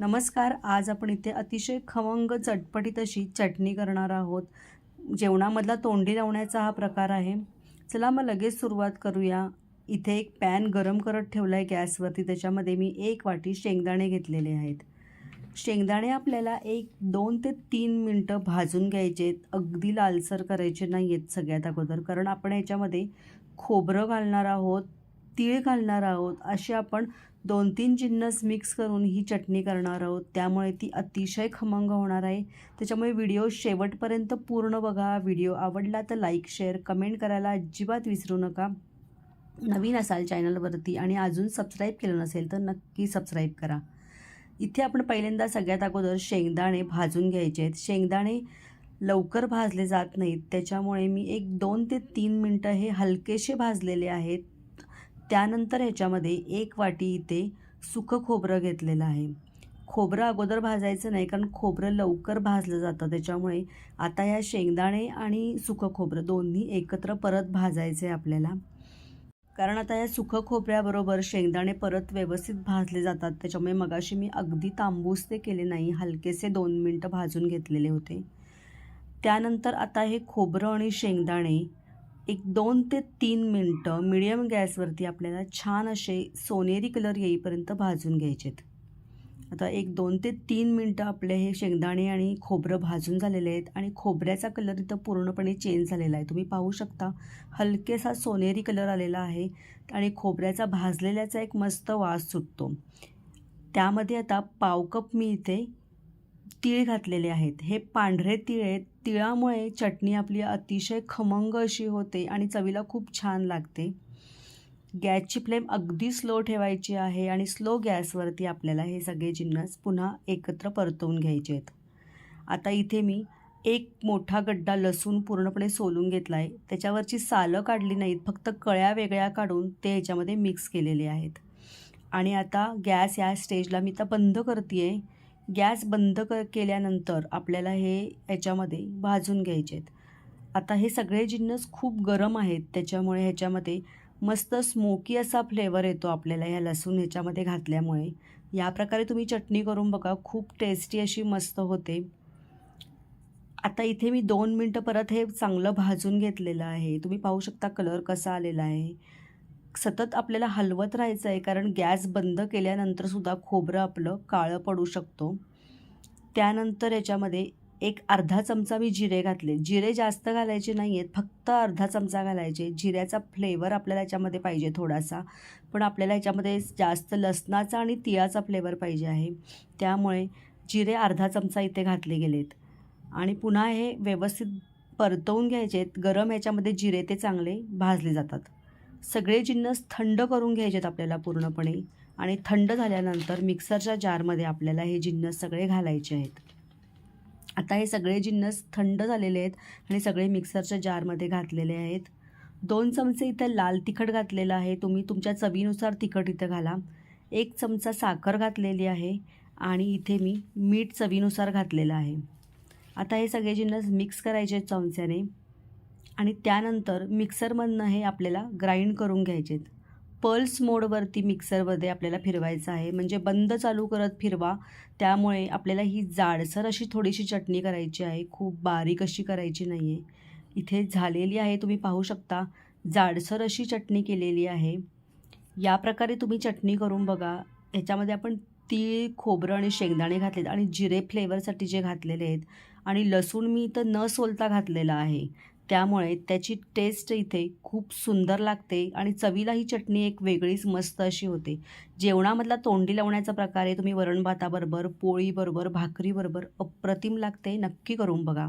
नमस्कार आज आपण इथे अतिशय खमंग चटपटीत अशी चटणी करणार आहोत. जेवणामधला तोंडी लावण्याचा हा प्रकार आहे. चला मग लगेच सुरुवात करूया. इथे एक पॅन गरम करत ठेवला आहे गॅसवरती. त्याच्यामध्ये मी एक वाटी शेंगदाणे घेतलेले आहेत. शेंगदाणे आपल्याला एक दोन ते तीन मिनटं भाजून घ्यायचे आहेत. अगदी लालसर करायचे नाही आहेत सगळ्यात अगोदर कारण आपण याच्यामध्ये खोबरं घालणार आहोत तीळ घालणार आहोत असे आपण दोन तीन जिन्नस मिक्स करून ही चटणी करणार आहोत. त्यामुळे ती अतिशय खमंग होणार आहे. त्याच्यामुळे व्हिडिओ शेवटपर्यंत पूर्ण बघा. व्हिडिओ आवडला तर लाईक शेअर कमेंट करायला अजिबात विसरू नका. नवीन असाल चॅनलवरती आणि अजून सबस्क्राईब केलं नसेल तर नक्की सबस्क्राईब करा. इथे आपण पहिल्यांदा सगळ्यात अगोदर शेंगदाणे भाजून घ्यायचे आहेत. शेंगदाणे लवकर भाजले जात नाहीत. त्याच्यामुळे मी एक दोन ते तीन मिनटं हे हलकेसे भाजलेले आहेत. त्यानंतर ह्याच्यामध्ये एक वाटी इथे सुकं खोबरं घेतलेलं आहे. खोबरं अगोदर भाजायचं नाही कारण खोबरं लवकर भाजलं जातं. त्याच्यामुळे आता ह्या शेंगदाणे आणि सुकं खोबरं दोन्ही एकत्र परत भाजायचे आहे आपल्याला. कारण आता या सुकं खोबऱ्याबरोबर शेंगदाणे परत व्यवस्थित भाजले जातात. त्याच्यामुळे मगाशी मी अगदी तांबूस ते केले नाही हलकेसे दोन मिनटं भाजून घेतलेले होते. त्यानंतर आता हे खोबरं आणि शेंगदाणे एक दोन ते तीन मिनटं मिडियम गॅसवरती आपल्याला छान असे सोनेरी कलर येईपर्यंत भाजून घ्यायचेत. आता एक दोन ते तीन मिनटं आपले हे शेंगदाणे आणि खोबरं भाजून झालेले आहेत आणि खोबऱ्याचा कलर इथं पूर्णपणे चेंज झालेला आहे. तुम्ही पाहू शकता हलकेसा सोनेरी कलर आलेला आहे आणि खोबऱ्याचा भाजलेल्याचा एक मस्त वास सुटतो. त्यामध्ये आता पाव कप मी इथे तीळ घातलेले आहेत. हे पांढरे तीळ आहेत तिळामुळे चटणी आपली अतिशय खमंग अशी होते आणि चवीला खूप छान लागते. गॅसची फ्लेम अगदी स्लो ठेवायची आहे आणि स्लो गॅसवरती आपल्याला हे सगळे जिन्नस पुन्हा एकत्र परतवून घ्यायचे आहेत. आता इथे मी एक मोठा गड्डा लसूण पूर्णपणे सोलून घेतला आहे त्याच्यावरची सालं काढली नाहीत फक्त कळ्या वेगळ्या काढून ते ह्याच्यामध्ये मिक्स केलेले आहेत. आणि आता गॅस या स्टेजला मी आता बंद करते आहे गॅस बंद क केल्यानंतर आपल्याला हे याच्यामध्ये भाजून घ्यायचे आहेत आता हे सगळे जिन्नस खूप गरम आहेत त्याच्यामुळे ह्याच्यामध्ये मस्त स्मोकी असा फ्लेवर येतो आपल्याला ह्या लसूण ह्याच्यामध्ये घातल्यामुळे. या प्रकारे तुम्ही चटणी करून बघा खूप टेस्टी अशी मस्त होते. आता इथे मी दोन मिनटं परत हे चांगलं भाजून घेतलेलं आहे. तुम्ही पाहू शकता कलर कसा आलेला आहे. सतत आपल्याला हलवत राहायचं आहे कारण गॅस बंद केल्यानंतरसुद्धा खोबरं आपलं काळं पडू शकतो. त्यानंतर याच्यामध्ये एक अर्धा चमचा मी जिरे घातले. जिरे जास्त घालायचे नाही आहेत फक्त अर्धा चमचा घालायचे. जिऱ्याचा फ्लेवर आपल्याला याच्यामध्ये पाहिजे थोडासा. पण आपल्याला याच्यामध्ये जास्त लसणाचा आणि तिळाचा फ्लेवर पाहिजे आहे. त्यामुळे जिरे अर्धा चमचा इथे घातले गेलेत. आणि पुन्हा हे व्यवस्थित परतवून घ्यायचे आहेत गरम ह्याच्यामध्ये जिरे ते चांगले भाजले जातात. सगळे जिन्नस थंड करून घ्यायचे आहेत आपल्याला पूर्णपणे. आणि थंड झाल्यानंतर मिक्सरच्या जारमध्ये आपल्याला हे जिन्नस सगळे घालायचे आहेत. आता हे सगळे जिन्नस थंड झालेले आहेत आणि सगळे मिक्सरच्या जारमध्ये घातलेले आहेत. दोन चमचे इथं लाल तिखट घातलेलं आहे. तुम्ही तुमच्या चवीनुसार तिखट इथं घाला. एक चमचा साखर घातलेली आहे आणि इथे मी मीठ चवीनुसार घातलेलं आहे. आता हे सगळे जिन्नस मिक्स करायचे आहेत चमच्याने. आणि त्यानंतर मिक्सरमधनं हे आपल्याला ग्राइंड करून घ्यायचे आहेत पल्स मोडवरती मिक्सरमध्ये आपल्याला फिरवायचं आहे. म्हणजे बंद चालू करत फिरवा. त्यामुळे आपल्याला ही जाडसर अशी थोडीशी चटणी करायची आहे. खूप बारीक अशी करायची नाही आहे इथे झालेली आहे तुम्ही पाहू शकता. जाडसर अशी चटणी केलेली आहे. या प्रकारे तुम्ही चटणी करून बघा. ह्याच्यामध्ये आपण तीळ खोबरं आणि शेंगदाणे घातलेत आणि जिरे फ्लेवरसाठी जे घातलेले आहेत. आणि लसूण मी इथं न सोलता घातलेला आहे. त्यामुळे त्याची टेस्ट इथे खूप सुंदर लागते आणि चवीला ही चटणी एक वेगळीच मस्त अशी होते. जेवणामधला तोंडी लावण्याचा प्रकार आहे तुम्ही वरण भाताबरोबर पोळीबरोबर भाकरीबरोबर अप्रतिम लागते. नक्की करून बघा.